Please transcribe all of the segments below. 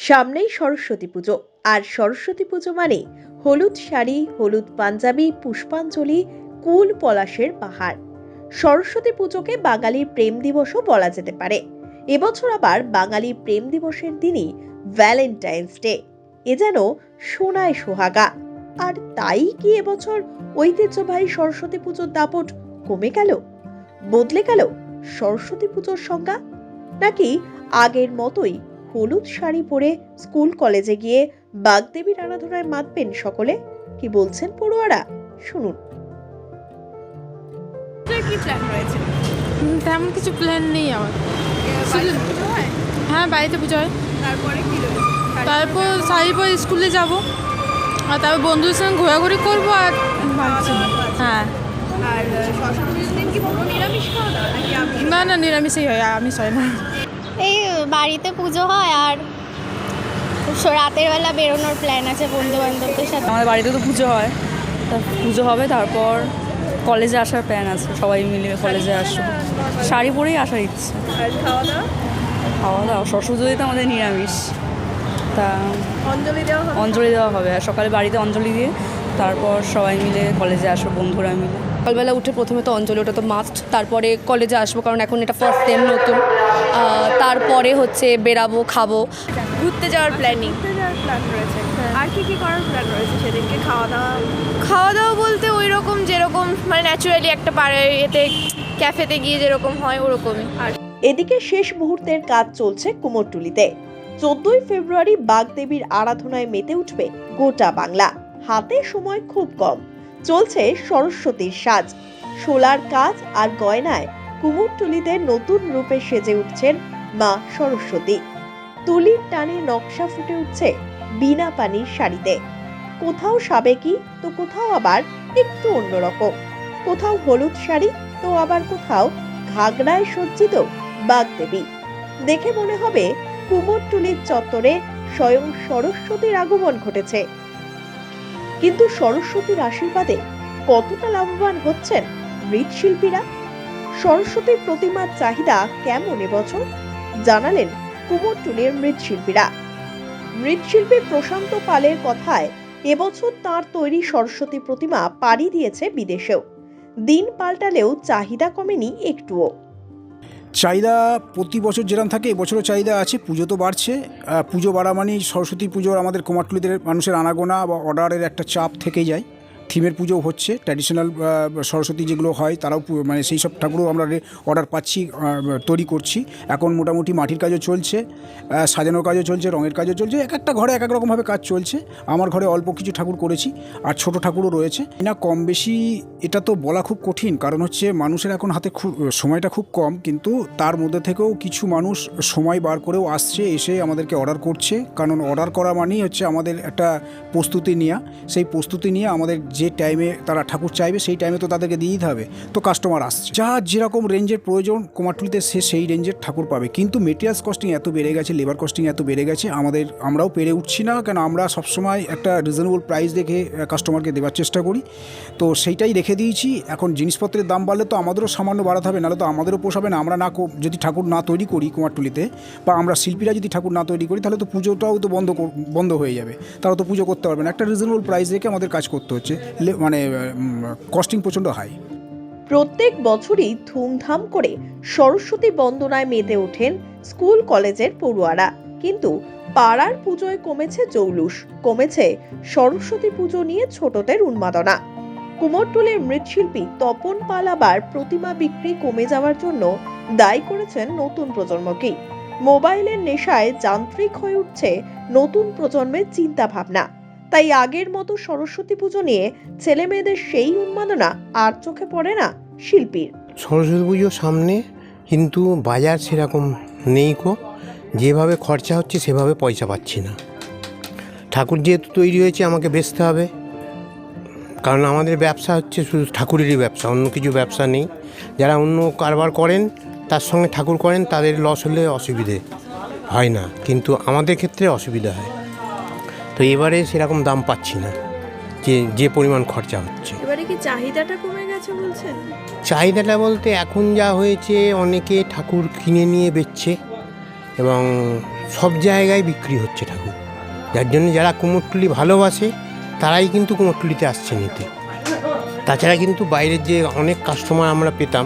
সামনেই সরস্বতী পুজো। আর সরস্বতী পুজো মানে হলুদ শাড়ি, হলুদ পাঞ্জাবি, পুষ্পাঞ্জলি, কুল পলাশের পাহাড়। সরস্বতী পুজোকে বাঙালির প্রেম দিবসও বলা যেতে পারে। এবছর আবার বাঙালি প্রেম দিবসের দিনই ভ্যালেন্টাইন্স ডে এ যেন সোনায় সোহাগা। আর তাই কি এবছর ঐতিহ্যবাহী সরস্বতী পুজোর দাপট কমে গেল? বদলে গেল সরস্বতী পুজোর সংজ্ঞা? নাকি আগের মতোই হলুদ শাড়ি পরে স্কুল কলেজে গিয়ে বাগদেবীর আরাধনায় মাতবেন সকলে? কি বলছেন পড়ুয়ারা? শুনুন। কি প্ল্যান রয়েছে? তেমন কিছু প্ল্যান নেই আমার। হ্যাঁ? বাড়িতে পুজো হয়। তারপরে কি তারপর শাড়ি পরে স্কুলে যাব। আর তারপর বন্ধুদের সঙ্গে ঘোরাঘুরি করব আর হ্যাঁ। আর না না নিরামিষই হয় আমিষ হয় না। এই বাড়িতে পুজো হয় আর রাতের বেলা বেরোনোর প্ল্যান আছে বন্ধু বান্ধবদের সাথে। আমাদের বাড়িতে তো পুজো হয়। তা পুজো হবে তারপর কলেজে আসার প্ল্যান আছে। সবাই মিলে কলেজে আসব শাড়ি পরেই আসার ইচ্ছে। খাওয়া দাওয়া খাওয়া দাওয়া সরস্বতী তো আমাদের নিরামিষ। তা অঞ্জলি দেওয়া অঞ্জলি দেওয়া হবে। আর সকালে বাড়িতে অঞ্জলি দিয়ে তারপর সবাই মিলে কলেজে আসব বন্ধুরা মিলে। সকালবেলা উঠে প্রথমে তো অঞ্জলি ওটা তো মাস্ট তারপরে কলেজে আসব কারণ এখন এটা ফার্স্ট টাইম নতুন। তারপরে হচ্ছে বেরাবো খাব। ঘুরতে যাওয়ার প্ল্যানিং যাওয়ার প্ল্যান রয়েছে। আর কি কি করার প্ল্যান রয়েছে সেদিনকে? খাওয়া দাওয়া খাওয়া দাওয়া বলতে ওই রকম যেরকম মানে ন্যাচুরালি একটা পাড়ে এতে ক্যাফেতে গিয়ে যেরকম হয় ওরকমই। আর এদিকে শেষ মুহূর্তের কাজ চলছে কুমোরটুলিতে। চোদ্দই ফেব্রুয়ারি বাগদেবীর আরাধনায় মেতে উঠবে গোটা বাংলা। হাতে সময় খুব কম। চলছে সরস্বতীর সাজ। শোলার কাজ আর গয়নায় কুমোরটুলিতে নতুন রূপে সেজে উঠছেন মা সরস্বতী। তুলির টানে নকশা ফুটে উঠছে বিনা পানির শাড়িতে। কোথাও সাবেকি, তো কোথাও আবার একটু অন্যরকম। কোথাও হলুদ শাড়ি, তো আবার কোথাও ঘাগড়ায় সজ্জিত বাগদেবী। দেখে মনে হবে কুমোরটুলির চত্বরে স্বয়ং সরস্বতীর আগমন ঘটেছে। কিন্তু সরস্বতীর আশীর্বাদে কতটা লাভবান হচ্ছেন মৃৎশিল্পীরা? সরস্বতীর প্রতিমার চাহিদা কেমন এবছর? জানালেন কুমোরটুলির মৃৎশিল্পীরা। মৃৎশিল্পী প্রশান্ত পালের কথায় এবছর তার তৈরি সরস্বতী প্রতিমা পাড়ি দিয়েছে বিদেশেও। দিন পাল্টালেও চাহিদা কমেনি একটুও। চাহিদা প্রতি বছর যেরকম থাকে, এবছরও চাহিদা আছে, পুজো তো বাড়ছে। পুজো বাড়া মানেই সরস্বতী পুজোর আমাদের কুমারটুলিদের মানুষের আনাগোনা বা অর্ডারের একটা চাপ থেকে যায়। থিমের পুজো হচ্ছে ট্র্যাডিশনাল সরস্বতী যেগুলো হয় তারাও মানে সেই সব ঠাকুরও আমরা অর্ডার পাচ্ছি তৈরি করছি। এখন মোটামুটি মাটির কাজও চলছে সাজানোর কাজও চলছে, রঙের কাজও চলছে, এক একটা ঘরে এক এক রকমভাবে কাজ চলছে। আমার ঘরে অল্প কিছু ঠাকুর করেছি, আর ছোট ঠাকুরও রয়েছে। না, কম বেশি এটা তো বলা খুব কঠিন, কারণ হচ্ছে মানুষের এখন হাতে খুব সময়টা খুব কম, কিন্তু তার মধ্যে থেকেও কিছু মানুষ সময় বার করেও আসছে, এসে আমাদেরকে অর্ডার করছে। কারণ অর্ডার করা মানেই হচ্ছে আমাদের একটা প্রস্তুতি নেওয়া সেই প্রস্তুতি নিয়ে আমাদের যে টাইমে তারা ঠাকুর চাইবে, সেই টাইমে তো তাদেরকে দিয়ে দিতে হবে। তো কাস্টমার আসছে। যা যেরকম রেঞ্জের প্রয়োজন, কুমারটুলিতে সে সেই রেঞ্জের ঠাকুর পাবে। কিন্তু মেটেরিয়ালস কস্টিং এত বেড়ে গেছে লেবার কস্টিং এত বেড়ে গেছে, আমাদের, আমরাও পেরে উঠছি না। কেন আমরা সবসময় একটা রিজনেবল প্রাইস দেখে কাস্টমারকে দেওয়ার চেষ্টা করি। তো সেইটাই রেখে দিয়েছি। এখন জিনিসপত্রের দাম বাড়লে তো আমাদেরও সামান্য বাড়াতে হবে, নাহলে তো আমাদেরও পোষাবে না। আমরা না যদি ঠাকুর না তৈরি করি কুমারটুলিতে, বা আমরা শিল্পীরা যদি ঠাকুর না তৈরি করি, তাহলে তো পুজোটাও তো বন্ধ বন্ধ হয়ে যাবে। তারা তো পুজো করতে পারবে না। একটা রিজনেবল প্রাইস রেখে আমাদের কাজ করতে হচ্ছে। মানে কস্টিং প্রচণ্ড হাই প্রত্যেক বছরই ধুমধাম করে সরস্বতী বন্দনায় মেতে ওঠেন স্কুল কলেজের পড়ুয়ারা। কিন্তু পাড়ার পুজোয় কমেছে জৌলুস, কমেছে সরস্বতী পুজো নিয়ে ছোটদের উন্মাদনা। কুমোরটুলির মৃৎশিল্পী তপন পাল আবার প্রতিমা বিক্রি কমে যাওয়ার জন্য দায়ী করেছেন নতুন প্রজন্মকেই। মোবাইলের নেশায় যান্ত্রিক হয়ে উঠছে নতুন প্রজন্মের চিন্তা ভাবনা তাই আগের মতো সরস্বতী পুজো নিয়ে ছেলে মেয়েদের সেই উন্মাদনা আর চোখে পড়ে না শিল্পীর। সরস্বতী পুজো সামনে কিন্তু বাজার সেরকম নেই কো যেভাবে খরচা হচ্ছে সেভাবে পয়সা পাচ্ছি না। ঠাকুর যেহেতু তৈরি হয়েছে, আমাকে বেচতে হবে। কারণ আমাদের ব্যবসা হচ্ছে শুধু ঠাকুরেরই ব্যবসা, অন্য কিছু ব্যবসা নেই। যারা অন্য কারবার করেন, তার সঙ্গে ঠাকুর করেন, তাদের লস হলে অসুবিধে হয় না। কিন্তু আমাদের ক্ষেত্রে অসুবিধা হয়। তো এবারে সেরকম দাম পাচ্ছি না যে যে পরিমাণ খরচা হচ্ছে। এবারে কি চাহিদাটা কমে গেছে বলছেন? চাহিদাটা বলতে এখন যা হয়েছে অনেকে ঠাকুর কিনে নিয়ে বেচছে এবং সব জায়গায় বিক্রি হচ্ছে ঠাকুর। যার জন্য যারা কুমোরটুলি ভালোবাসে তারাই কিন্তু কুমোরটুলিতে আসছে নিতে। তাছাড়া কিন্তু বাইরের যে অনেক কাস্টমার আমরা পেতাম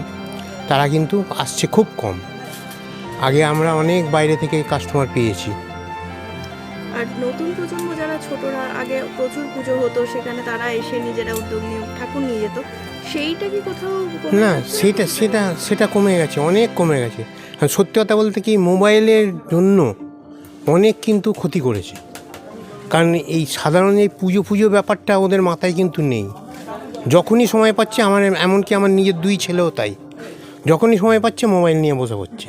তারা কিন্তু আসছে খুব কম। আগে আমরা অনেক বাইরে থেকে কাস্টমার পেয়েছি। আর নতুন প্রজন্ম যারা ছোটরা আগে প্রচুর পুজো হতো সেখানে তারা এসে নিজেরা উদ্যোগ নিয়ে ঠাকুর নিয়ে যেত। সেইটা কি কোথাও না সেটা সেটা সেটা কমে গেছে অনেক কমে গেছে। সত্যি কথা বলতে কি মোবাইলের জন্য অনেক কিন্তু ক্ষতি করেছে। কারণ এই সাধারণ এই পুজো পুজো ব্যাপারটা ওদের মাথায় কিন্তু নেই। যখনই সময় পাচ্ছে আমার এমনকি আমার নিজের দুই ছেলেও তাই। যখনই সময় পাচ্ছে মোবাইল নিয়ে বসে পড়ছে।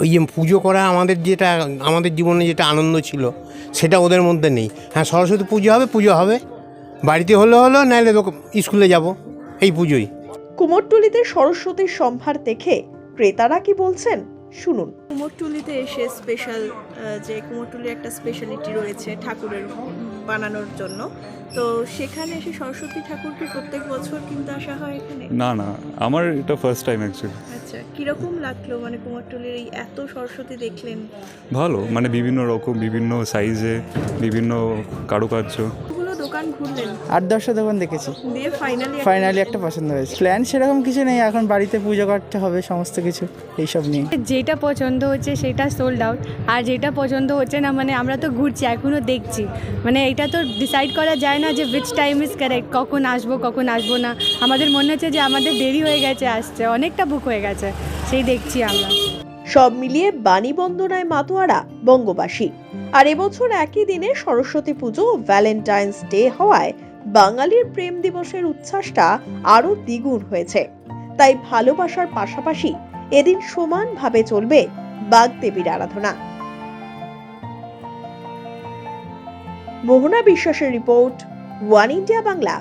ওই যে পুজো করা আমাদের যেটা আমাদের জীবনে যেটা আনন্দ ছিল সেটা ওদের মধ্যে নেই। হ্যাঁ সরস্বতী পুজো হবে পুজো হবে। বাড়িতে হলো হলো নাহলে স্কুলে যাব। এই পুজোই। কুমোরটুলিতে সরস্বতীর সম্ভার দেখে ক্রেতারা কি বলছেন? শুনুন। কুমোরটুলিতে এসে স্পেশাল যে কুমোরটুলির একটা স্পেশালিটি রয়েছে ঠাকুরের। বানানোর জন্য। তো সেখানে এসে সরস্বতী ঠাকুরকে প্রত্যেক বছর কিন্তু আসা হয় এখানে? না না আমার এটা ফার্স্ট টাইম অ্যাকচুয়ালি আচ্ছা কীরকম লাগল মানে কুমারটুলির এই এত সরস্বতী দেখলেন? ভালো মানে বিভিন্ন রকম বিভিন্ন সাইজে বিভিন্ন কারুকার্য। দোকান ঘুরলেন। আট দশটা দোকান দেখেছি। দিয়ে ফাইনালি ফাইনালি একটা পছন্দ হয়েছে। প্ল্যান সেরকম কিছু নেই এখন বাড়িতে পুজো করতে হবে সমস্ত কিছু এইসব নিয়ে। যেটা পছন্দ হচ্ছে সেটা সোল্ড আউট আর যেটা পছন্দ হচ্ছে না মানে আমরা তো ঘুরছি এখনও দেখছি। মানে এটা তো ডিসাইড করা যায় না যে উইচ টাইম ইজ কারেক্ট কখন আসব কখন আসব না। আমাদের মনে হচ্ছে যে আমাদের দেরি হয়ে গেছে আসছে অনেকটা বুক হয়ে গেছে সেই দেখছি আমরা। সব মিলিয়ে বাণী বন্দনায় মাতোয়ারা বঙ্গবাসী। আর এবছর একই দিনে সরস্বতী পুজো ও ভ্যালেন্টাইন্স ডে হওয়ায় বাঙালির প্রেম দিবসের উচ্ছ্বাসটা আরও দ্বিগুণ হয়েছে। তাই ভালোবাসার পাশাপাশি এদিন সমানভাবে চলবে বাগদেবীর আরাধনা। মোহনা বিশ্বাসের রিপোর্ট, ওয়ান ইন্ডিয়া বাংলা।